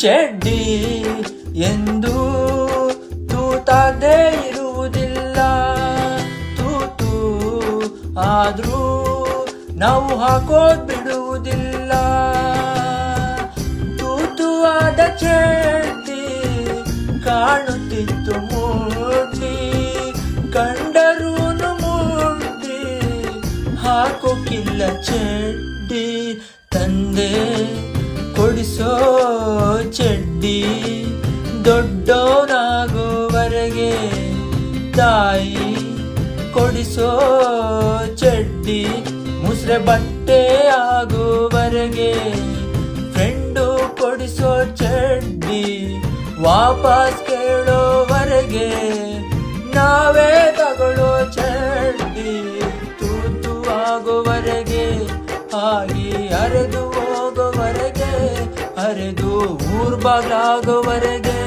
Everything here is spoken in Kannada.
ಚೆಡ್ಡಿ ಎಂದು ತೂತಾದೇ ಇರುವುದಿಲ್ಲ. ತೂತು ಆದರೂ ನಾವು ಹಾಕೋದ್ ಬಿಡುವುದಿಲ್ಲ. ತೂತು ಆದ ಚೆಡ್ಡಿ ಕಾಣುತ್ತಿತ್ತು ಮೂರ್ತಿ, ಕಂಡರೂನು ಮೂರ್ತಿ ಹಾಕೋಕ್ಕಿಲ್ಲ ಚಡ್ಡಿ ತಂದೆ ಕೊಡಿಸೋ ಚಡ್ಡಿ ದೊಡ್ಡೋನಾಗುವರೆಗೆ ತಾಯಿ ಕೊಡಿಸೋ ಚಡ್ಡಿ ಮುಸ್ರೆ ಬಟ್ಟೆ ಆಗುವರೆಗೆ ಫ್ರೆಂಡು ಕೊಡಿಸೋ ಚಡ್ಡಿ ವಾಪಸ್ ಕೇಳೋವರೆಗೆ ನಾವೇ ತಗೊಳ್ಳೋ ಚಡ್ಡಿ ತೂತು ಆಗುವವರೆಗೆ ಆಗಿ ಹರಿದು ಹೋಗುವವರೆಗೆ ಹರಿದು ಊರ್ ಬಾಗ್ಲಾಗುವವರೆಗೆ